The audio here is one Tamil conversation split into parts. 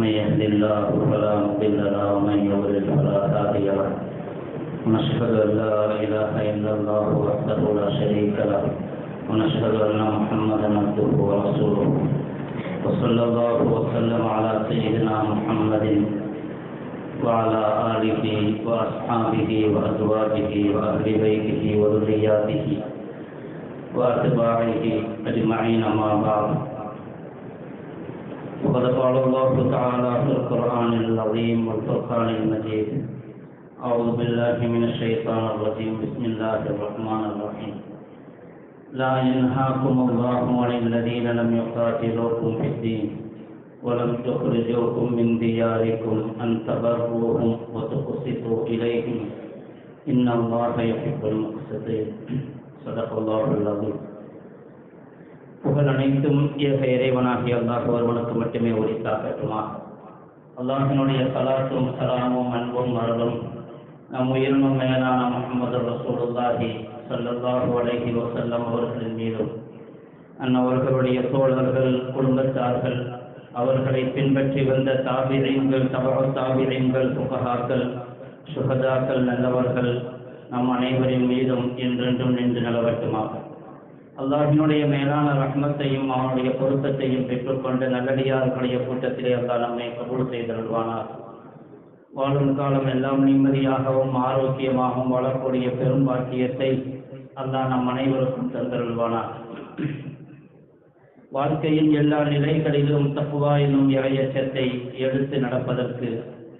من يهد الله فلا مضل له، ومن يضلل فلا هادي له. ونشهد أن لا إله إلا الله وحده لا شريك له، ونشهد أن محمدا عبده ورسوله. وصلى الله وسلم على سيدنا محمد وعلى آله وأصحابه وأزواجه وأهل بيته وذرياته وأتباعه أجمعين ما بعد. وقد قال الله تعالى في القرآن العظيم والفرقان المجيد. أعوذ بالله من الشيطان الرجيم. بسم الله الرحمن الرحيم. لا ينهاكم الله عن الذين لم يقاتلوكم في الدين ولم تخرجوكم من دياركم أن تبروهم وتقسطوا إليهم. إن الله يحب المقسطين. صدق الله العظيم. புகழ் அனைத்தும் ஏக இறைவனாகிய அல்லாஹ் ஒருவனுக்கு மட்டுமே உரித்தாக்கட்டுமா அல்லாஹினுடைய சலாத்தும் சலாமும் அன்பும் மரபும் நம் உயிரினும் மேலான முகமது ரசூலுல்லாஹி சல்லல்லாஹு அலைஹி வசல்லம் அவர்களின் மீதும் அன்னவர்களுடைய தோழர்கள் குடும்பத்தார்கள் அவர்களை பின்பற்றி வந்த தாபிரைங்கள் தபக தாபிரைங்கள் புககாக்கள் சுகதாக்கள் நல்லவர்கள் நம் அனைவரின் மீதும் என்றென்றும் நின்று நிலவட்டுமாக அல்லாஹினுடைய மேலான ரஹ்மத்தையும் அவனுடைய பொருத்தத்தையும் பெற்றுக்கொண்டு நல்லடியார்களுடைய கூட்டத்திலே அல்லாஹ் நம்மை கபூல் செய்தருள்வானார் வாழும் காலம் எல்லாம் நிம்மதியாகவும் ஆரோக்கியமாகவும் வாழக்கூடிய பெரும் பாக்கியத்தை அல்லாஹ் நம் அனைவருக்கும் தந்தருள்வானார் வாழ்க்கையின் எல்லா நிலைகளிலும் தப்புவா என்னும் இறையச்சத்தை எடுத்து நடப்பதற்கு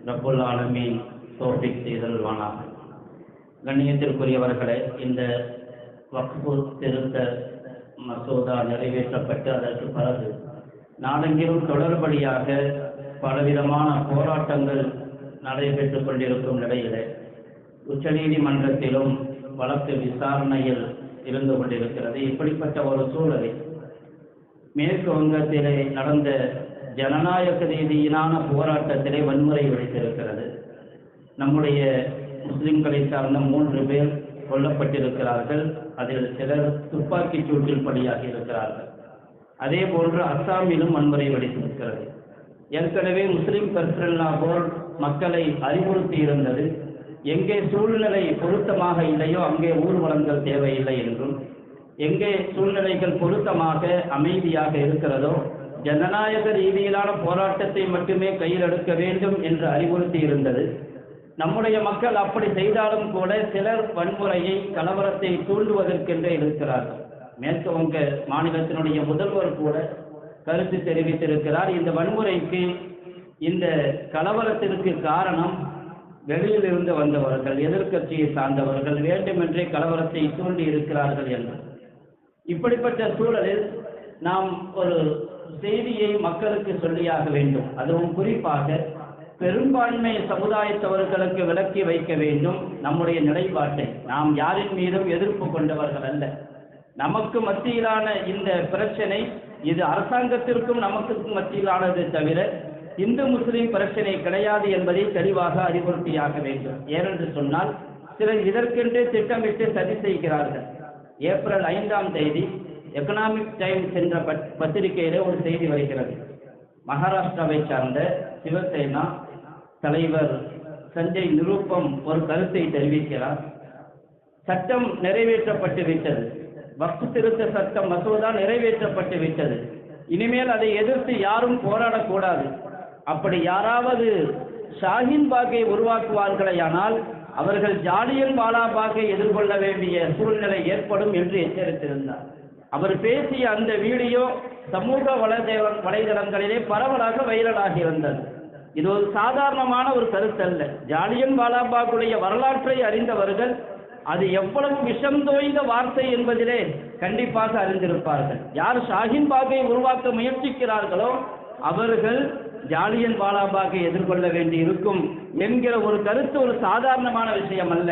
ரப்புல் ஆலமீன் தோப்பிக் செய்தருள்வானார் கண்ணியத்திற்குரியவர்களே இந்த வக்பு திருத்த மசோதா நிறைவேற்றப்பட்டு அதற்கு பிறகு நாடெங்கிலும் தொடர்படியாக பலவிதமான போராட்டங்கள் நடைபெற்றுக் கொண்டிருக்கும் நிலையிலே உச்சநீதிமன்றத்திலும் வழக்கு விசாரணையில் இருந்து கொண்டிருக்கிறது. இப்படிப்பட்ட ஒரு சூழலை மேற்கு வங்கத்திலே நடந்த ஜனநாயக ரீதியிலான போராட்டத்திலே வன்முறை வெடித்திருக்கிறது. நம்முடைய முஸ்லிம்களை சார்ந்த மூன்று பேர் கொல்லப்பட்டிருக்கிறார்கள். அதில் சிலர் துப்பாக்கிச் சூட்டில் பலியாகி இருக்கிறார்கள் அதே போன்று அஸ்ஸாமிலும் வன்முறை வெடித்திருக்கிறது. ஏற்கனவே முஸ்லிம் பர்சனல்லா போல் மக்களை அறிவுறுத்தி இருந்தது எங்கே சூழ்நிலை பொருத்தமாக இல்லையோ அங்கே ஊர்வலங்கள் தேவையில்லை என்றும் எங்கே சூழ்நிலைகள் பொருத்தமாக அமைதியாக இருக்கிறதோ ஜனநாயக ரீதியிலான போராட்டத்தை மட்டுமே கையில் எடுக்க வேண்டும் என்று அறிவுறுத்தி இருந்தது நம்முடைய மக்கள் அப்படி செய்தாலும் கூட சிலர் வன்முறையை கலவரத்தை தூண்டுவதற்கென்றே இருக்கிறார்கள். மேற்கு வங்க மாநிலத்தினுடைய முதல்வர் கூட கருத்து தெரிவித்திருக்கிறார். இந்த வன்முறைக்கு இந்த கலவரத்திற்கு காரணம் வெளியில் இருந்து வந்தவர்கள் எதிர்க்கட்சியை சார்ந்தவர்கள் வேண்டுமென்றே கலவரத்தை தூண்டி இருக்கிறார்கள் என்று. இப்படிப்பட்ட சூழலில் நாம் ஒரு செய்தியை மக்களுக்கு சொல்லியாக வேண்டும். அதுவும் குறிப்பாக பெரும்பான்மை சமுதாயத்தவர்களுக்கு விளக்கி வைக்க வேண்டும் நம்முடைய நிலைப்பாட்டை. நாம் யாரின் மீதும் எதிர்ப்பு கொண்டவர்கள் அல்ல. நமக்கு மத்தியிலான இந்த பிரச்சனை இது அரசாங்கத்திற்கும் நமக்கு மத்தியிலானது தவிர இந்து முஸ்லிம் பிரச்சனை கிடையாது என்பதை தெளிவாக அறிவுறுத்தியாக வேண்டும். ஏனென்று சொன்னால் சிலர் இதற்கென்று திட்டமிட்டு சதி செய்கிறார்கள். ஏப்ரல் ஐந்தாம் தேதி எக்கனாமிக் டைம்ஸ் என்ற பத்திரிகையில ஒரு செய்தி வருகிறது. மகாராஷ்டிராவை சார்ந்த சிவசேனா தலைவர் சஞ்சய் நிரூபம் ஒரு கருத்தை தெரிவிக்கிறார். சட்டம் நிறைவேற்றப்பட்டு விட்டது. வக்ஃபு திருத்த சட்டம் மசோதா நிறைவேற்றப்பட்டு விட்டது. இனிமேல் அதை எதிர்த்து யாரும் போராடக்கூடாது. அப்படி யாராவது ஷாஹின் பாக்கை உருவாக்குவார்களேயானால் அவர்கள் ஜாலியன் வாலாபாகை எதிர்கொள்ள வேண்டிய சூழ்நிலை ஏற்படும் என்று எச்சரித்திருந்தார். அவர் பேசிய அந்த வீடியோ சமூக வலைதள வலைதளங்களிலே பரவலாக வைரலாகி இருந்தது இது ஒரு சாதாரணமான ஒரு கருத்தல்ல ஜாலியன் வாலாபாகுடைய வரலாற்றை அறிந்தவர்கள் அது எவ்வளவு விஷம் தோய்ந்த வார்த்தை என்பதிலே கண்டிப்பாக அறிந்திருப்பார்கள். யார் ஷாஹின் பாகை உருவாக்க முயற்சிக்கிறார்களோ அவர்கள் ஜாலியன் வாலாபாகை எதிர்கொள்ள வேண்டி இருக்கும் என்கிற ஒரு கருத்து ஒரு சாதாரணமான விஷயம் அல்ல.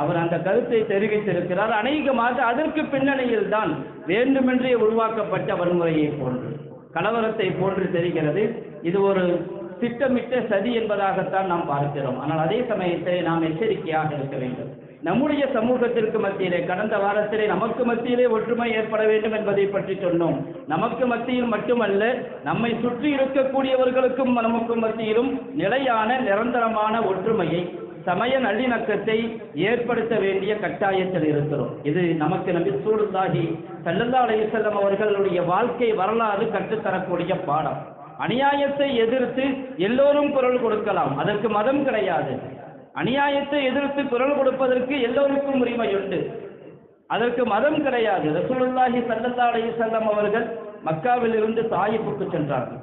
அவர் அந்த கருத்தை தெரிவித்திருக்கிறார். அநேகமாக அதற்கு பின்னணியில் தான் வேண்டுமென்றே உருவாக்கப்பட்ட வன்முறையை போன்று கலவரத்தை போன்று தெரிகிறது. இது ஒரு திட்டமிட்ட சதி என்பதாகத்தான் நாம் பார்க்கிறோம். ஆனால் அதே சமயத்தில் நாம் எச்சரிக்கையாக இருக்க வேண்டும். நம்முடைய சமூகத்திற்கு மத்தியிலே கடந்த வாரத்திலே நமக்கு மத்தியிலே ஒற்றுமை ஏற்பட வேண்டும் என்பதை பற்றி சொன்னோம். நமக்கு மத்தியில் மட்டுமல்ல நம்மை சுற்றி இருக்கக்கூடியவர்களுக்கும் நமக்கும் மத்தியிலும் நிலையான நிரந்தரமான ஒற்றுமையை சமய நல்லிணக்கத்தை ஏற்படுத்த வேண்டிய கட்டாயத்தில் இருக்கிறோம். இது நமக்கு நம்பி சூழ்ந்தாகி சல்லல்லா அலையுசல்லம் அவர்களுடைய வாழ்க்கை வரலாறு கற்றுத்தரக்கூடிய பாடம். அநியாயத்தை எதிர்த்து எல்லோரும் குரல் கொடுக்கலாம். அதற்கு மதம் கிடையாது. அநியாயத்தை எதிர்த்து குரல் கொடுப்பதற்கு எல்லோருக்கும் உரிமை உண்டு அதற்கு மதம் கிடையாது. ரசூலுல்லாஹி சல்லல்லா அலையுசல்லம் அவர்கள் மக்காவில் இருந்து தாயிப்புக்கு சென்றார்கள்.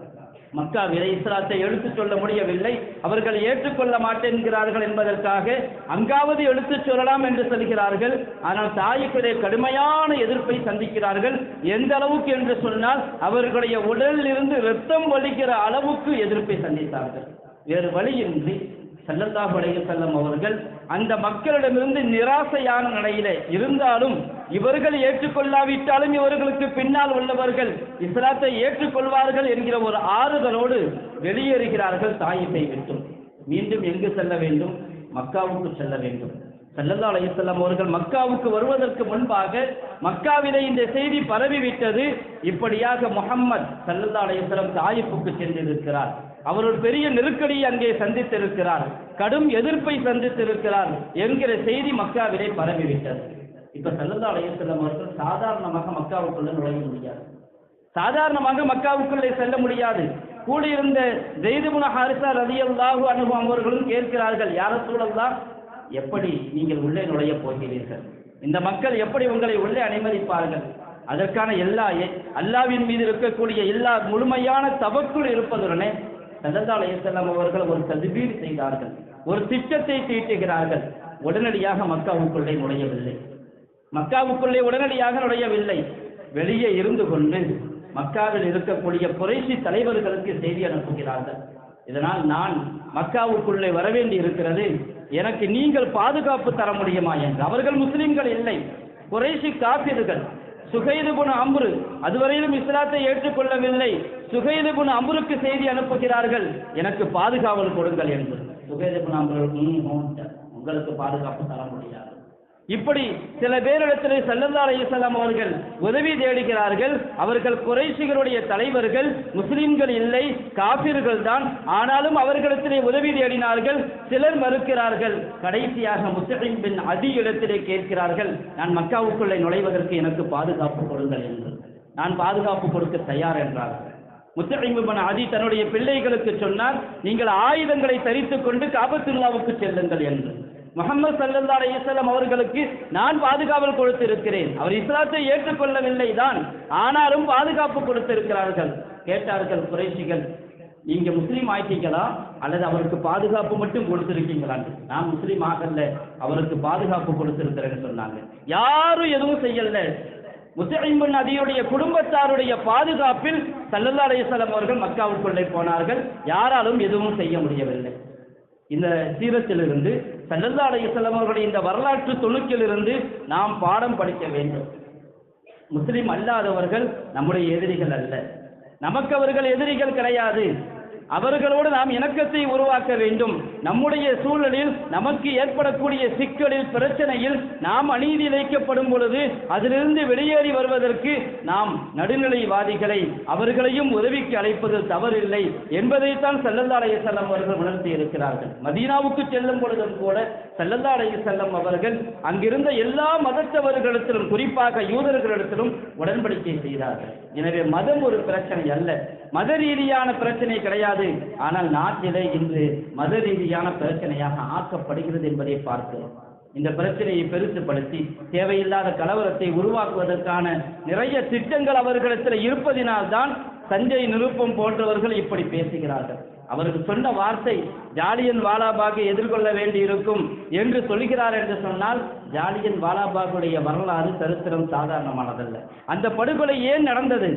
மக்காவிலே இஸ்லாத்தை எடுத்துச் சொல்ல முடியவில்லை. அவர்கள் ஏற்றுக்கொள்ள மாட்டேன்கிறார்கள் என்பதற்காக அங்காவது எடுத்துச் சொல்லலாம் என்று சொல்கிறார்கள். ஆனால் தாயிப்பிலே கடுமையான எதிர்ப்பை சந்திக்கிறார்கள். எந்த அளவுக்கு என்று சொன்னால் அவர்களுடைய உடலில் இருந்து ரத்தம் வலிக்கிற அளவுக்கு எதிர்ப்பை சந்தித்தார்கள். வேறு வழியின்றி சல்லல்லாஹு அலைஹி செல்லம் அவர்கள் அந்த மக்களிடமிருந்து நிராசையான நிலையிலே இருந்தாலும் இவர்கள் ஏற்றுக்கொள்ளாவிட்டாலும் இவர்களுக்கு பின்னால் உள்ளவர்கள் இஸ்லாத்தை ஏற்றுக்கொள்வார்கள் என்கிற ஒரு ஆறுதலோடு வெளியேறுகிறார்கள் தாயிப்பை விட்டும். மீண்டும் எங்கு செல்ல வேண்டும்? மக்காவுக்கு செல்ல வேண்டும். சல்லல்லா அலைஹிஸ்ஸலாம் அவர்கள் மக்காவுக்கு வருவதற்கு முன்பாக மக்காவிலே இந்த செய்தி பரவிவிட்டது. இப்படியாக முகம்மது சல்லல்லா அலைஹிஸ்ஸலாம் தாயிப்புக்கு சென்றிருக்கிறார். அவர் ஒரு பெரிய நெருக்கடியை அங்கே சந்தித்திருக்கிறார். கடும் எதிர்ப்பை சந்தித்திருக்கிறார் என்கிற செய்தி மக்காவிலே பரவிவிட்டது. இப்ப சல்லல்லா அலைஹிஸ்ஸலாம் அவர்கள் சாதாரணமாக மக்காவுக்குள்ள நுழைய முடியாது. சாதாரணமாக மக்காவுக்குள்ளே செல்ல முடியாது. கூடியிருந்த ஜெய்துமுன ஹாரிசா ரலியல்லாஹு அனுபவம் அவர்களும் கேட்கிறார்கள் யார சூழல்லா எப்படி நீங்கள் உள்ளே நுழைய போகிறீர்கள்? இந்த மக்கள் எப்படி உங்களை உள்ளே அனுமதிப்பார்கள்? அதற்கான எல்லா அல்லாவின் மீது இருக்கக்கூடிய எல்லா முழுமையான தவக்குள் இருப்பதுடனே சல்லல்லா அலைஹிஸ்ஸலாம் அவர்கள் ஒரு ததுபீர் செய்தார்கள். ஒரு திட்டத்தை தீட்டுகிறார்கள். உடனடியாக மக்காவுக்குள்ளே நுழையவில்லை. மக்காவுக்குள்ளே உடனடியாக நுழையவில்லை. வெளியே இருந்து கொண்டு மக்காவில் இருக்கக்கூடிய புரட்சி தலைவர்களுக்கு செய்தி அனுப்புகிறார்கள். இதனால் நான் மக்காவுக்குள்ளே வரவேண்டி இருக்கிறது. எனக்கு நீங்கள் பாதுகாப்பு தர முடியுமா என்று. அவர்கள் முஸ்லிம்கள் இல்லை. குறைசி காப்பீர்கள் குண அம்பு அதுவரையிலும் இஸ்லாத்தை ஏற்றுக்கொள்ளவில்லை. சுகைதபுன் அம்ருக்கு செய்தி அனுப்புகிறார்கள். எனக்கு பாதுகாவல் கொடுங்கள் என்று. சுகைதபுன் அம்ரு உங்களுக்கு பாதுகாப்பு தர முடியாது. இப்படி சில பேரிடத்திலே சல்லல்லா அலைஹிஸ்ஸலாம் அவர்கள் உதவி தேடுகிறார்கள். அவர்கள் குறைஷிகளுடைய தலைவர்கள் முஸ்லிம்கள் இல்லை காபிர்கள் தான். ஆனாலும் அவர்களிடத்திலே உதவி தேடினார்கள். சிலர் மறுக்கிறார்கள். கடைசியாக முஸ்லிம் பின் அதி இடத்திலே கேட்கிறார்கள் நான் மக்காவுக்குள்ளே நுழைவதற்கு எனக்கு பாதுகாப்பு கொடுங்கள் என்று. நான் பாதுகாப்பு கொடுக்க தயார் என்றார்கள். முத்தகைமுபன் அதி தன்னுடைய பிள்ளைகளுக்கு சொன்னார் நீங்கள் ஆயுதங்களை தரித்துக் கொண்டு காபத்துல்லாவுக்கு செல்லுங்கள் என்று. முகமது சல்லல்லா அலிஸ்லாம் அவர்களுக்கு நான் பாதுகாவல் கொடுத்திருக்கிறேன். அவர் இஸ்லாத்தை ஏற்றுக்கொள்ளவில்லை தான் ஆனாலும் பாதுகாப்பு கொடுத்திருக்கிறார்கள். கேட்டார்கள் குறைஷிகள் நீங்க முஸ்லீம் ஆயிட்டீங்களா? அல்லது அவருக்கு பாதுகாப்பு மட்டும் கொடுத்திருக்கீங்களா? நான் முஸ்லீம் ஆகல அவருக்கு பாதுகாப்பு கொடுத்திருக்கிறேன்னு சொன்னாங்க. யாரும் எதுவும் செய்யல. முஸ்லிம் நதியுடைய குடும்பத்தாருடைய பாதுகாப்பில் சல்லல்லா அலையம் அவர்கள் மக்காவுக்குள்ளே போனார்கள். யாராலும் எதுவும் செய்ய முடியவில்லை. இந்த சீரத்திலிருந்து சல்லல்லா அலையம் அவர்களுடைய இந்த வரலாற்று துணுக்கிலிருந்து நாம் பாடம் படிக்க வேண்டும். முஸ்லிம் அல்லாதவர்கள் நம்முடைய எதிரிகள் அல்ல. நமக்கு அவர்கள் எதிரிகள் கிடையாது. அவர்களோடு நாம் இணக்கத்தை உருவாக்க வேண்டும். நம்முடைய சூழலில் நமக்கு ஏற்படக்கூடிய சிக்கலில் பிரச்சனையில் நாம் அநீதி இழைக்கப்படும் பொழுது அதிலிருந்து வெளியேறி வருவதற்கு நாம் நடுநிலைவாதிகளை அவர்களையும் உதவிக்கு அழைப்பது தவறில்லை என்பதைத்தான் செல்லந்தாடைய செல்லம் அவர்கள் உணர்த்தி இருக்கிறார்கள். மதீனாவுக்கு செல்லும் பொழுதும் கூட செல்லந்தாடைய செல்லம் அவர்கள் அங்கிருந்த எல்லா மதத்தவர்களிடத்திலும் குறிப்பாக யூதர்களிடத்திலும் உடன்படிக்கை செய்தார்கள். எனவே மதம் ஒரு பிரச்சனை அல்ல. மத ரீதியான பிரச்சனை கிடையாது. ஆனால் நாட்டிலே இன்று மத ரீதியான பிரச்சனையாக ஆக்கப்படுகிறது என்பதை பார்க்கிறோம் இந்த பிரச்சனையை பெருசுப்படுத்தி தேவையில்லாத கலவரத்தை உருவாக்குவதற்கான நிறைய திட்டங்கள் அவர்களிடத்தில் இருப்பதினால்தான் சஞ்சய் நிருப்பம் போன்றவர்கள் இப்படி பேசுகிறார்கள். அவர்கள் சொன்ன வார்த்தை ஜாலியன் வாலாபாகை எதிர்கொள்ள வேண்டி இருக்கும் என்று சொல்கிறார் என்று சொன்னால் ஜாலியன் வாலாபாகுடைய வரலாறு சரித்திரம் சாதாரணமானதல்ல. அந்த படுகொலை ஏன் நடந்தது?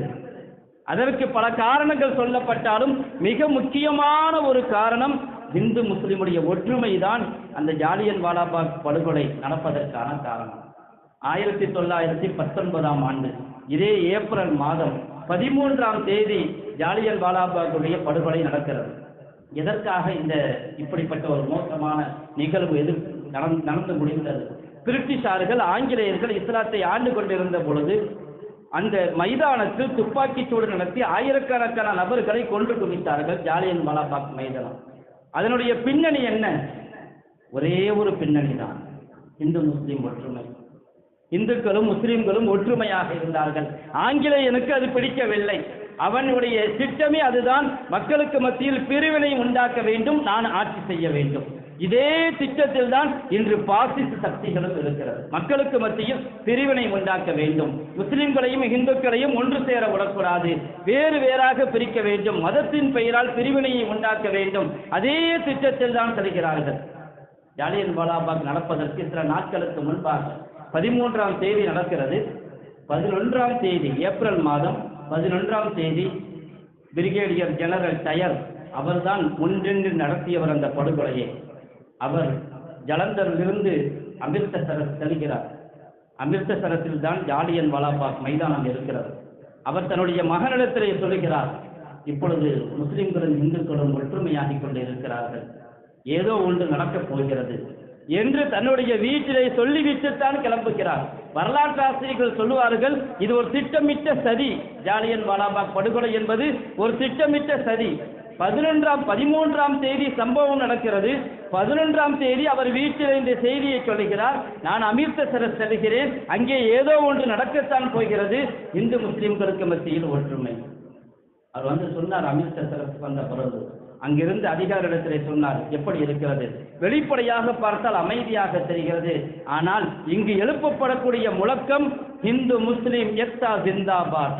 அதற்கு பல காரணங்கள் சொல்லப்பட்டாலும் மிக முக்கியமான ஒரு காரணம் இந்து முஸ்லிமுடைய ஒற்றுமை தான் அந்த ஜாலியன் வாலாபாக் படுகொலை நடப்பதற்கான காரணம். ஆயிரத்தி தொள்ளாயிரத்தி பத்தொன்பதாம் ஆண்டு இதே ஏப்ரல் மாதம் பதிமூன்றாம் தேதி ஜாலியன் வாலாபாக்குடைய படுகொலை நடக்கிறது. எதற்காக இந்த இப்படிப்பட்ட ஒரு மோசமான நிகழ்வு எது நடந்து முடிந்தது? பிரிட்டிஷார்கள் ஆங்கிலேயர்கள் இஸ்லாத்தை ஆண்டு கொண்டிருந்த பொழுது அந்த மைதானத்தில் துப்பாக்கிச்சூடு நடத்தி ஆயிரக்கணக்கான நபர்களை கொன்று குவித்தார்கள் ஜாலியன் வாலாபாக் மைதானம். அதனுடைய பின்னணி என்ன? ஒரே ஒரு பின்னணி தான். இந்து முஸ்லீம் ஒற்றுமை. இந்துக்களும் முஸ்லீம்களும் ஒற்றுமையாக இருந்தார்கள். ஆங்கிலேயனுக்கு அது பிடிக்கவில்லை. அவனுடைய திட்டமே அதுதான். மக்களுக்கு மத்தியில் பிரிவினை உண்டாக்க வேண்டும். நான் ஆட்சி செய்ய வேண்டும். இதே திட்டத்தில் தான் இன்று பாசிச சக்திகளும் இருக்கிறது. மக்களுக்கு மத்தியில் பிரிவினை உண்டாக்க வேண்டும். முஸ்லிம்களையும் இந்துக்களையும் ஒன்று சேர விடக்கூடாது. வேறு வேறாக பிரிக்க வேண்டும். மதத்தின் பெயரால் பிரிவினையை உண்டாக்க வேண்டும். அதே திட்டத்தில் தான் செல்கிறார்கள். ஜாலியன் வாலாபாக் நடப்பதற்கு சில நாட்களுக்கு முன்பாக பதிமூன்றாம் தேதி நடக்கிறது. பதினொன்றாம் தேதி ஏப்ரல் மாதம் பதினொன்றாம் தேதி பிரிகேடியர் ஜெனரல் டயர் அவர்தான் முன்னின்று நடத்தியவர் அந்த படுகொலையை. அவர் ஜலந்தரிலிருந்து அமிர்தசரஸ் செல்கிறார். அமிர்தசரத்தில் தான் ஜாலியன் வாலாபாக் மைதானம் இருக்கிறது. அவர் தன்னுடைய மகனிடத்திலே சொல்லுகிறார் இப்பொழுது முஸ்லிம்களும் இந்துக்களும் ஒற்றுமையாகிக் கொண்டு இருக்கிறார்கள். ஏதோ ஒன்று நடக்கப் போகிறது என்று தன்னுடைய வீட்டிலே சொல்லிவிட்டுத்தான் கிளம்புகிறார். வரலாற்று ஆசிரியர்கள் சொல்லுவார்கள் இது ஒரு திட்டமிட்ட சதி. ஜாலியன் வாலாபாக் படுகொலை என்பது ஒரு திட்டமிட்ட சதி. பதினொன்றாம் பதிமூன்றாம் தேதி சம்பவம் நடக்கிறது. பதினொன்றாம் தேதி அவர் வீட்டில் இந்த செய்தியை சொல்லுகிறார் நான் அமிர்தசரஸ் செல்கிறேன் அங்கே ஏதோ ஒன்று நடக்கத்தான் போகிறது இந்து முஸ்லிம்களுக்கு மத்தியில் ஒற்றுமை. அவர் வந்து சொன்னார் அமிர்தசரஸ் வந்த பிறகு. அங்கிருந்து அதிகாரிடத்திலே சொன்னார் எப்படி இருக்கிறது? வெளிப்படையாக பார்த்தால் அமைதியாக தெரிகிறது. ஆனால் இங்கு எழுப்பப்படக்கூடிய முழக்கம் இந்து முஸ்லீம் எத்தா ஜிந்தாபாத்.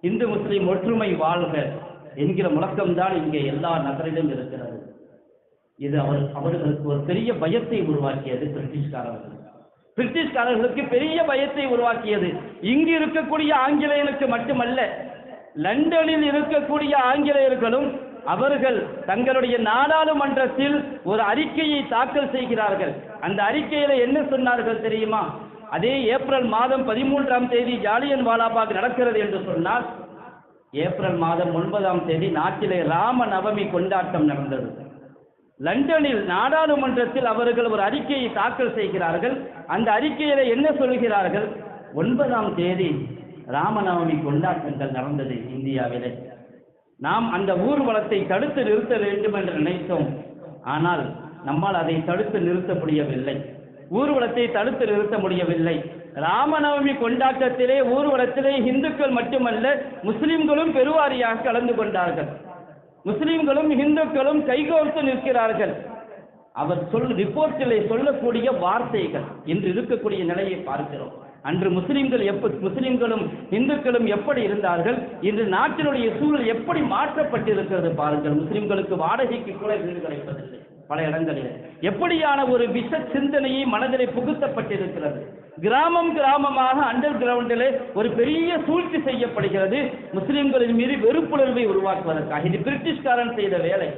இந்து முஸ்லீம் ஒற்றுமை வாழ்க என்கிற முழக்கம்தான் இங்கே எல்லா நகரிலும் இருக்கிறது. இது அவர் அவர்களுக்கு ஒரு பெரிய பயத்தை உருவாக்கியது பிரிட்டிஷ்காரர்கள். பிரிட்டிஷ்காரர்களுக்கு பெரிய பயத்தை உருவாக்கியது. இங்கு இருக்கக்கூடிய ஆங்கிலேயர்களுக்கு மட்டுமல்ல லண்டனில் இருக்கக்கூடிய ஆங்கிலேயர்களும் அவர்கள் தங்களுடைய நாடாளுமன்றத்தில் ஒரு அறிக்கையை தாக்கல் செய்கிறார்கள். அந்த அறிக்கையில என்ன சொன்னார்கள் தெரியுமா? அதே ஏப்ரல் மாதம் பதிமூன்றாம் தேதி ஜாலியன் வாலாபாக் நடக்கிறது என்று சொன்னால் ஏப்ரல் மாதம் ஒன்பதாம் தேதி நாட்டிலே ராம நவமி கொண்டாட்டம் நடந்தது. லண்டனில் நாடாளுமன்றத்தில் அவர்கள் ஒரு அறிக்கையை தாக்கல் செய்கிறார்கள். அந்த அறிக்கையில என்ன சொல்கிறார்கள்? ஒன்பதாம் தேதி ராமநவமி கொண்டாட்டங்கள் நடந்தது இந்தியாவிலே. நாம் அந்த ஊர்வலத்தை தடுத்து நிறுத்த வேண்டும் என்று நினைத்தோம். ஆனால் நம்மால் அதை தடுத்து நிறுத்த முடியவில்லை. ஊர்வலத்தை தடுத்து நிறுத்த முடியவில்லை. ராமநவமி கொண்டாட்டத்திலே ஊர்வலத்திலே இந்துக்கள் மட்டுமல்ல முஸ்லிம்களும் பெருவாரியாக கலந்து கொண்டார்கள். முஸ்லிம்களும் இந்துக்களும் கைகோர்த்து நிற்கிறார்கள். அவர் சொல் ரிப்போர்ட்டிலே சொல்லக்கூடிய வார்த்தைகள் இன்று இருக்கக்கூடிய நிலையை பார்க்கிறோம். அன்று முஸ்லிம்கள் எப்ப முஸ்லிம்களும் இந்துக்களும் எப்படி இருந்தார்கள்? இன்று நாட்டினுடைய சூழல் எப்படி மாற்றப்பட்டிருக்கிறது பாருங்கள். முஸ்லிம்களுக்கு வாடகைக்கு கூட வீடு கிடைப்பதில்லை பல இடங்களில். எப்படியான ஒரு விஷ சிந்தனையை மனதிலே புகுத்தப்பட்டிருக்கிறது? கிராமம் கிராமமாக அண்டர் கிரவுண்டிலே ஒரு பெரிய சூழ்ச்சி செய்யப்படுகிறது. முஸ்லிம்களின் மீது வெறுப்புணர்வை உருவாக்குவதற்காக. இது பிரிட்டிஷ்காரன் செய்த வேலை.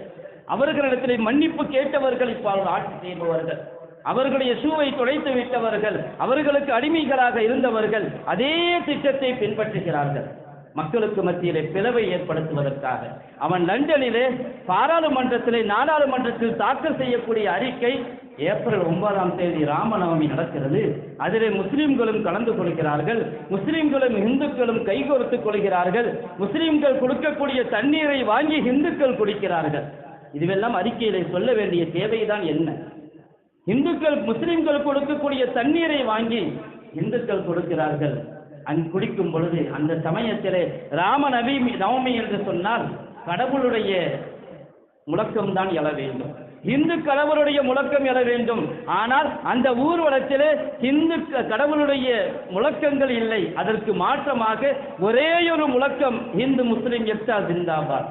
அவர்களிடத்திலே மன்னிப்பு கேட்டவர்கள் இப்போ ஆட்சி செய்பவர்கள். அவர்களுடைய ஷூவை தொலைத்து விட்டவர்கள். அவர்களுக்கு அடிமைகளாக இருந்தவர்கள். அதே திட்டத்தை பின்பற்றுகிறார்கள். மக்களுக்கு மத்தியிலே பிளவை ஏற்படுத்துவதற்காக. அவன் லண்டனிலே பாராளுமன்றத்திலே நாடாளுமன்றத்தில் தாக்கல் செய்யக்கூடிய அறிக்கை ஏப்ரல் ஒன்பதாம் தேதி ராமநவமி நடக்கிறது. அதிலே முஸ்லிம்களும் கலந்து கொள்கிறார்கள். முஸ்லிம்களும் இந்துக்களும் கைகோர்த்து கொள்கிறார்கள். முஸ்லிம்கள் கொடுக்கக்கூடிய தண்ணீரை வாங்கி இந்துக்கள் குடிக்கிறார்கள். இதுவெல்லாம் அறிக்கையிலே சொல்ல வேண்டிய தேவைதான் என்ன? இந்துக்கள் முஸ்லிம்கள் கொடுக்கக்கூடிய தண்ணீரை வாங்கி இந்துக்கள் கொடுக்கிறார்கள். அங்கு குடிக்கும் பொழுது அந்த சமயத்திலே ராம நவி நவமி என்று சொன்னால் கடவுளுடைய முழக்கம்தான் எழ வேண்டும். இந்து கடவுளுடைய முழக்கம் எழ வேண்டும். ஆனால் அந்த ஊர்வலத்திலே இந்து கடவுளுடைய முழக்கங்கள் இல்லை. அதற்கு மாற்றமாக ஒரே ஒரு முழக்கம் இந்து முஸ்லிம் எக்ஸா ஜிந்தாபாத்.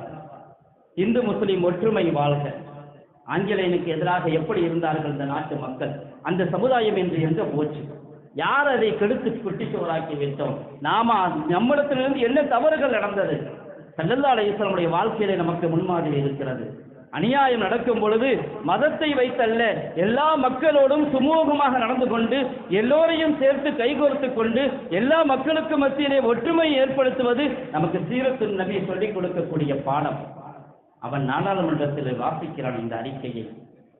இந்து முஸ்லிம் ஒற்றுமை வாழ்க. ஆங்கிலேயனுக்கு எதிராக எப்படி இருந்தார்கள் இந்த நாட்டு மக்கள்? அந்த சமுதாயம் என்று எங்க போச்சு? யார் அதை கெடுத்து குட்டிச்சுவராக்கி விட்டோம்? நாம நம்மிடத்திலிருந்து என்ன தவறுகள் நடந்தது? சல்லல்லா ஈஸ்வரனுடைய வாழ்க்கையிலே நமக்கு முன்மாதிரி இருக்கிறது. அநியாயம் நடக்கும் பொழுது மதத்தை வைத்தல்ல எல்லா மக்களோடும் சுமூகமாக நடந்து கொண்டு எல்லோரையும் சேர்த்து கைகோர்த்து கொண்டு எல்லா மக்களுக்கு மத்தியிலே ஒற்றுமை ஏற்படுத்துவது நமக்கு சீரத்து நபி சொல்லிக் கொடுக்கக்கூடிய பாடம். அவன் நாடாளுமன்றத்தில் வாசிக்கிறான் இந்த அறிக்கையை.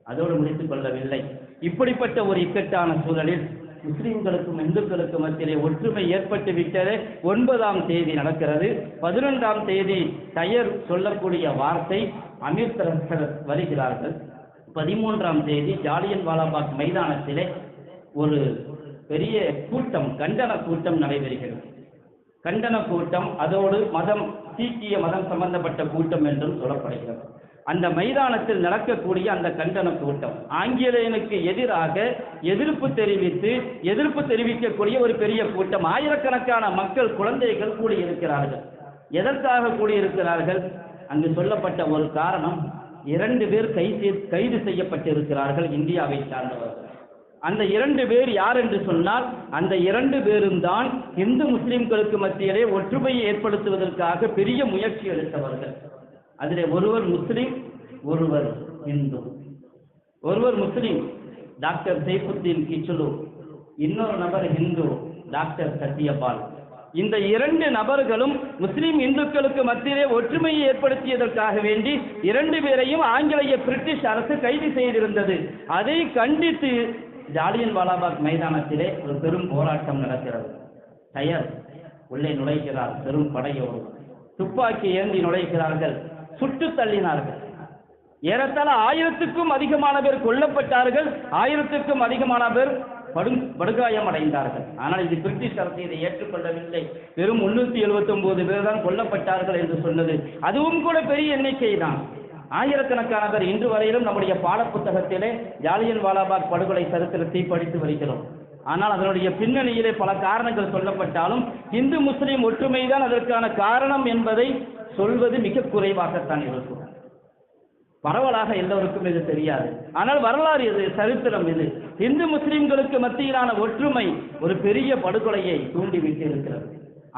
அதோடு முடித்துக் கொள்ளவில்லை. இப்படிப்பட்ட ஒரு இக்கட்டான சூழலில் முஸ்லிம்களுக்கும் இந்துக்களுக்கும் மத்தியிலே ஒற்றுமை ஏற்பட்டு விட்டது. ஒன்பதாம் தேதி நடக்கிறது. பதினொன்றாம் தேதி தயர் சொல்லக்கூடிய வார்த்தை அமிர்தரசர் வருகிறார்கள். பதிமூன்றாம் தேதி ஜாலியன் வாலாபாக் மைதானத்திலே ஒரு பெரிய கூட்டம் கண்டன கூட்டம் நடைபெறுகிறது. கண்டன கூட்டம் அதோடு மதம் சீக்கிய மதம் சம்பந்தப்பட்ட கூட்டம் என்றும் சொல்லப்படுகிறது. அந்த மைதானத்தில் நடக்கக்கூடிய அந்த கண்டன கூட்டம். ஆங்கிலேயனுக்கு எதிராக எதிர்ப்பு தெரிவித்து எதிர்ப்பு தெரிவிக்கக்கூடிய ஒரு பெரிய கூட்டம். ஆயிரக்கணக்கான மக்கள் குழந்தைகள் கூடியிருக்கிறார்கள். எதற்காக கூடியிருக்கிறார்கள்? அங்கு சொல்லப்பட்ட ஒரு காரணம் இரண்டு பேர் கைது கைது செய்யப்பட்டிருக்கிறார்கள் இந்தியாவை சார்ந்தவர்கள். அந்த இரண்டு பேர் யார் என்று சொன்னால் அந்த இரண்டு பேரும் தான் இந்து முஸ்லிம்களுக்கு மத்தியிலே ஒற்றுமையை ஏற்படுத்துவதற்காக பெரிய முயற்சி எடுத்தவர்கள். அதிலே ஒருவர் முஸ்லீம் ஒருவர் இந்து. ஒருவர் முஸ்லீம் டாக்டர் சைஃபுத்தீன் கிச்சுலு. இன்னொரு நபர் இந்து டாக்டர் சத்யபால். இந்த இரண்டு நபர்களும் முஸ்லிம் இந்துக்களுக்கு மத்தியிலே ஒற்றுமையை ஏற்படுத்தியதற்காக வேண்டி இரண்டு பேரையும் ஆங்கிலேய பிரிட்டிஷ் அரசு கைது செய்திருந்தது. அதை கண்டித்து ஜாலியன் வாலாபாக் மைதானத்திலே ஒரு பெரும் போராட்டம் நடக்கிறது. டயர் உள்ளே நுழைகிறார் பெரும் படையோடு. துப்பாக்கி ஏந்தி நுழைகிறார்கள். சுட்டு தள்ளினார்கள். ஏறத்தாழ ஆயிரத்துக்கும் அதிகமான பேர் கொல்லப்பட்டார்கள். ஆயிரத்துக்கும் அதிகமான பேர் படு படுகாயம் அடைந்தார்கள் ஆனால் இது பிரிட்டிஷ் அரசு இதை ஏற்றுக்கொள்ளவில்லை. வெறும் முன்னூத்தி எழுபத்தி ஒன்பது பேர் தான் கொல்லப்பட்டார்கள் என்று சொன்னது. அதுவும் கூட பெரிய எண்ணிக்கை தான். ஆயிரக்கணக்கான பேர் இன்று வரையிலும் நம்முடைய பாடப்புத்தகத்திலே ஜாலியன் வாலாபாக் படுகொலை சரித்திரத்தை படித்து வருகிறோம். ஆனால் அதனுடைய பின்னணியிலே பல காரணங்கள் சொல்லப்பட்டாலும் இந்து முஸ்லிம் ஒற்றுமைதான் அதற்கான காரணம் என்பதை சொல்வது மிக குறைவாகத்தான் இருக்கும். பரவலாக எல்லோருக்கும் இது தெரியாது. ஆனால் வரலாறு இது சரித்திரம் இது. இந்து முஸ்லிம்களுக்கு மத்தியிலான ஒற்றுமை ஒரு பெரிய படுகொலையை தூண்டிவிட்டு இருக்கிறது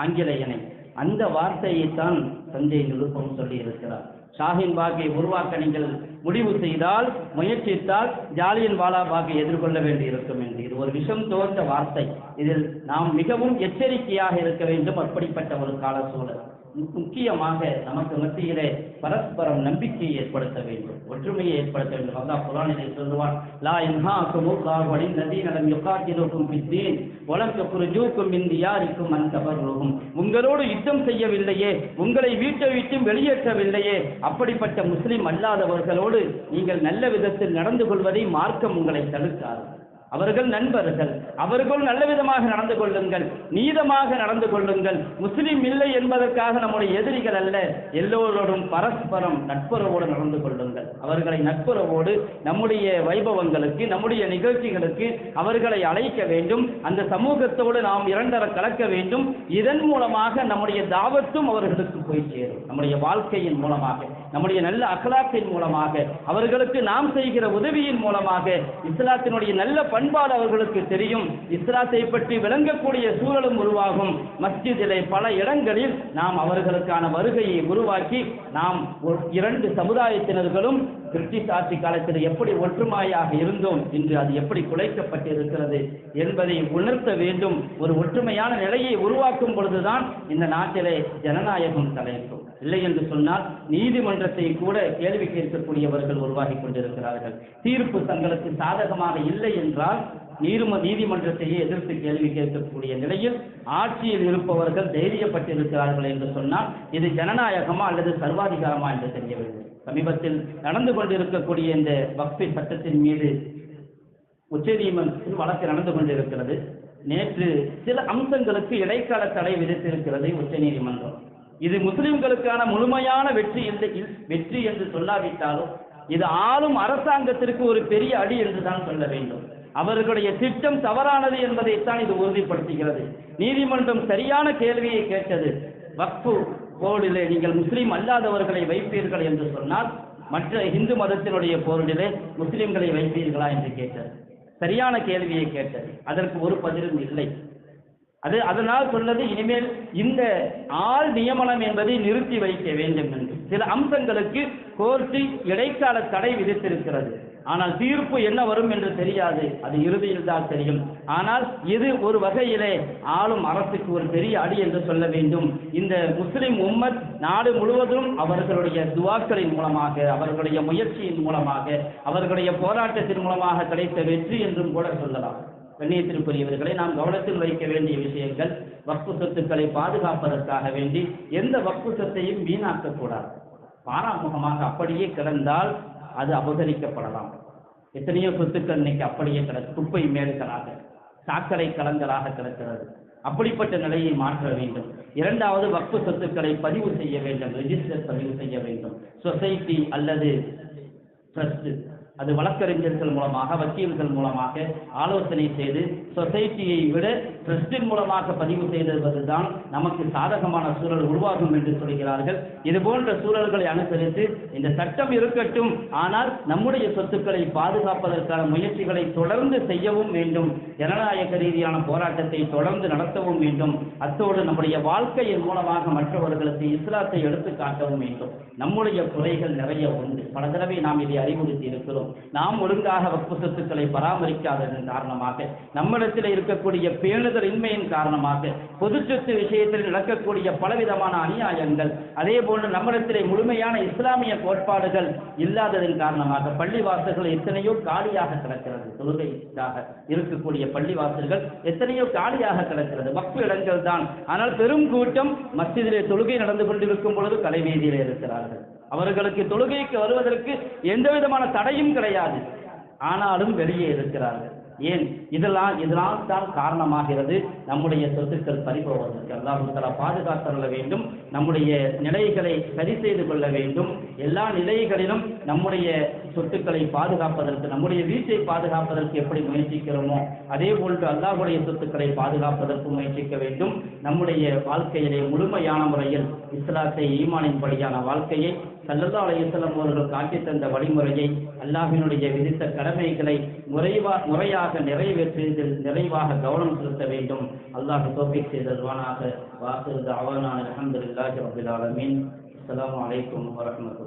ஆங்கிலேயனை. அந்த வார்த்தையைத்தான் சஞ்சய் நிருப்பம் சொல்லி இருக்கிறார் ஷாஹின் பாகை உருவாக்க நீங்கள் முடிவு செய்தால் முயற்சித்தால் ஜாலியன் வாலாபாகை எதிர்கொள்ள வேண்டியிருக்கும் என்று. இது ஒரு விஷம் தோன்ற வார்த்தை. இதில் நாம் மிகவும் எச்சரிக்கையாக இருக்க வேண்டும். அப்படிப்பட்ட ஒரு கால சூழல் முக்கியமாக நமக்கு மத்தியிலே பரஸ்பரம் நம்பிக்கையை ஏற்படுத்த வேண்டும். ஒற்றுமையை ஏற்படுத்த வேண்டும். அல்லாஹ் குரானிலே சொல்லுவான் லா இன்ஹாக்கும் அல்லாஹ் வலின் நதீனலம் யுகாத்திலுக்கும் பித்தீன் வலம் துக்ருஜூக்கும் மின் தியாரிக்கும் உங்களோடு யுத்தம் செய்யவில்லையே உங்களை வீட்டை விட்டும் வெளியேற்றவில்லையே அப்படிப்பட்ட முஸ்லிம் அல்லாதவர்களோடு நீங்கள் நல்ல விதத்தில் நடந்து கொள்வதை மார்க்கம் உங்களை தடுக்காது. அவர்கள் நண்பர்கள். அவர்கள் நல்ல விதமாக நடந்து கொள்ளுங்கள். நீதமாக நடந்து கொள்ளுங்கள். முஸ்லீம் இல்லை என்பதற்காக நம்முடைய எதிரிகள் அல்ல. எல்லோரோடும் பரஸ்பரம் நட்புறவோடு நடந்து கொள்ளுங்கள். அவர்களை நட்புறவோடு நம்முடைய வைபவங்களுக்கு நம்முடைய நிகழ்ச்சிகளுக்கு அவர்களை அழைக்க வேண்டும். அந்த சமூகத்தோடு நாம் இரண்டர கலக்க வேண்டும். இதன் மூலமாக நம்முடைய தாவத்தும் அவர்களுக்கு போய் சேரும். நம்முடைய வாழ்க்கையின் மூலமாக. நம்முடைய நல்ல அகலாக்கின் மூலமாக அவர்களுக்கு நாம் செய்கிற உதவியின் மூலமாக இஸ்லாத்தினுடைய நல்ல பண்பாடு அவர்களுக்கு தெரியும். இஸ்லாத்தை பற்றி விளங்கக்கூடிய சூழலும் உருவாகும். மஸ்ஜிதிலே பல இடங்களில் நாம் அவர்களுக்கான வருகையை உருவாக்கி நாம் இரண்டு சமுதாயத்தினர்களும் பிரிட்டிஷ் ஆட்சி காலத்தில் எப்படி ஒற்றுமையாக இருந்தோம் இன்று அது எப்படி குலைக்கப்பட்டிருக்கிறது என்பதை உணர்த்த வேண்டும். ஒரு ஒற்றுமையான நிலையை உருவாக்கும் பொழுதுதான் இந்த நாட்டிலே ஜனநாயகம் தலைக்கும் இல்லை என்று சொன்னால் நீதிமன்றத்தை கூட கேள்வி கேட்கக்கூடியவர்கள் உருவாகி கொண்டிருக்கிறார்கள். தீர்ப்பு தங்களுக்கு சாதகமாக இல்லை என்றால் நீதிம நீதிமன்றத்தையே எதிர்த்து கேள்வி கேட்கக்கூடிய நிலையில் ஆட்சியில் இருப்பவர்கள் தைரியப்பட்டிருக்கிறார்கள் என்று சொன்னால் இது ஜனநாயகமா அல்லது சர்வாதிகாரமா என்று தெரியவில்லை. சமீபத்தில் நடந்து கொண்டிருக்கக்கூடிய இந்த வக்ஃபி சட்டத்தின் மீது உச்சநீதிமன்றத்தில் வழக்கு நடந்து கொண்டிருக்கிறது. நேற்று சில அம்சங்களுக்கு இடைக்கால தடை விதித்திருக்கிறது உச்சநீதிமன்றம் இது முஸ்லிம்களுக்கான முழுமையான வெற்றி இல்லை வெற்றி என்று சொல்லாவிட்டாலும் இது ஆளும் அரசாங்கத்திற்கு ஒரு பெரிய அடி என்று தான் சொல்ல வேண்டும். அவர்களுடைய திட்டம் தவறானது என்பதைத்தான் இது உறுதிப்படுத்துகிறது. நீதிமன்றம் சரியான கேள்வியை கேட்டது வக்ஃபு போர்டிலே நீங்கள் முஸ்லீம் அல்லாதவர்களை வைப்பீர்கள் என்று சொன்னால் மற்ற இந்து மதத்தினுடைய போரிலே முஸ்லிம்களை வைப்பீர்களா என்று கேட்டது. சரியான கேள்வியை கேட்டது. அதற்கு ஒரு பதிலும் இல்லை. அது அதனால் சொன்னது இனிமேல் இந்த ஆள் நியமனம் என்பதை நிறுத்தி வைக்க வேண்டும் என்று. சில அம்சங்களுக்கு கோர்ட்டு இடைக்கால தடை விதித்திருக்கிறது. ஆனால் தீர்ப்பு என்ன வரும் என்று தெரியாது. அது இறுதியில் தான் தெரியும். ஆனால் இது ஒரு வகையிலே ஆளும் அரசுக்கு ஒரு பெரிய அடி என்று சொல்ல வேண்டும். இந்த முஸ்லிம் உம்மத் நாடு முழுவதும் அவர்களுடைய துவாக்களின் மூலமாக அவர்களுடைய முயற்சியின் மூலமாக அவர்களுடைய போராட்டத்தின் மூலமாக கிடைத்த வெற்றி என்றும் கூட சொல்லலாம். கண்ணியத்திற்குரியவர்களை நாம் கவனத்தில் வைக்க வேண்டிய விஷயங்கள் வக்பு சொத்துக்களை பாதுகாப்பதற்காக வேண்டி எந்த வக்பு சொத்தையும் வீணாக்கக்கூடாது. பாராமுகமாக அப்படியே கிடந்தால் அது அபகரிக்கப்படலாம். எத்தனையோ சொத்துக்கள் இன்னைக்கு அப்படியே கிட குப்பை மேடுகளாக சாக்கடை கலங்களாக கிடக்கிறது. அப்படிப்பட்ட நிலையை மாற்ற வேண்டும். இரண்டாவது வக்பு சொத்துக்களை பதிவு செய்ய வேண்டும் ரெஜிஸ்டர் பதிவு செய்ய வேண்டும். சொசைட்டி அல்லது ட்ரஸ்ட் அது வழக்கறிஞர்கள் மூலமாக வக்கீல்கள் மூலமாக ஆலோசனை செய்து சொசைட்டியை விட ட்ரஸ்டின் மூலமாக பதிவு செய்திருப்பதுதான் நமக்கு சாதகமான சூழல் உருவாகும் என்று சொல்கிறார்கள். இது போன்ற சூழல்களை அனுசரித்து இந்த சட்டம் இருக்கட்டும். ஆனால் நம்முடைய சொத்துக்களை பாதுகாப்பதற்கான முயற்சிகளை தொடர்ந்து செய்யவும் வேண்டும். ஜனநாயக ரீதியான போராட்டத்தை தொடர்ந்து நடத்தவும் வேண்டும். அத்தோடு நம்முடைய வாழ்க்கையின் மூலமாக மற்றவர்களுக்கு இஸ்லாத்தை எடுத்து காட்டவும் வேண்டும். நம்முடைய குறைகள் நிறைய உண்டு. பல தடவை நாம் இதை அறிவுறுத்தி இருக்கிறோம். நாம் ஒழுங்காக வக்பு சொத்துக்களை பராமரிக்காததன் காரணமாக நம்மிடத்தில் இருக்கக்கூடிய பேணுதல் இன்மையின் காரணமாக பொது சொத்து விஷயத்தில் நடக்கக்கூடிய பலவிதமான அநியாயங்கள் அதே போன்று நம்மிடத்திலே முழுமையான இஸ்லாமிய கோட்பாடுகள் இல்லாததன் காரணமாக பள்ளிவாசல்கள் எத்தனையோ காலியாக கிடக்கிறது. தொழுகைக்காக இருக்கக்கூடிய பள்ளிவாசல்கள் எத்தனையோ காலியாக கிடக்கிறது. வக்கு இடங்கள் தான். ஆனால் பெரும் கூட்டம் மஸ்ஜிதிலே தொழுகை நடந்து கொண்டிருக்கும் பொழுது கலைவீதியிலே இருக்கிறார்கள். அவர்களுக்கு தொழுகைக்கு வருவதற்கு எந்த விதமான தடையும் கிடையாது. ஆனாலும் வெளியே இருக்கிறார்கள். ஏன்? இதெல்லாம் இதனால் தான் காரணமாகிறது நம்முடைய சொத்துக்கள் பறிபோவதற்கு. அல்லாஹு தலா பாதுகாத்தருள வேண்டும். நம்முடைய நிலைகளை சரி செய்து கொள்ள வேண்டும். எல்லா நிலைகளிலும் நம்முடைய சொத்துக்களை பாதுகாப்பதற்கு நம்முடைய வீட்டை பாதுகாப்பதற்கு எப்படி முயற்சிக்கிறோமோ அதே போன்று அல்லாஹுடைய சொத்துக்களை பாதுகாப்பதற்கு முயற்சிக்க வேண்டும். நம்முடைய வாழ்க்கையிலே முழுமையான முறையில் இஸ்லாத்தை ஈமானின் படியான வாழ்க்கையை சல்லல்லா அலையுஸ்லம் அவர்கள் காட்டி தந்த வழிமுறையை அல்லாஹினுடைய விதித்த கடமைகளை முறைவா முறையாக நிறைவேற்றியதில் நிறைவாக கவனம் செலுத்த வேண்டும். அல்லாஹ் தோப்பிக் செய்தல்வானாக வாசல் அவானான لله رب العالمين. السلام عليكم ورحمة الله.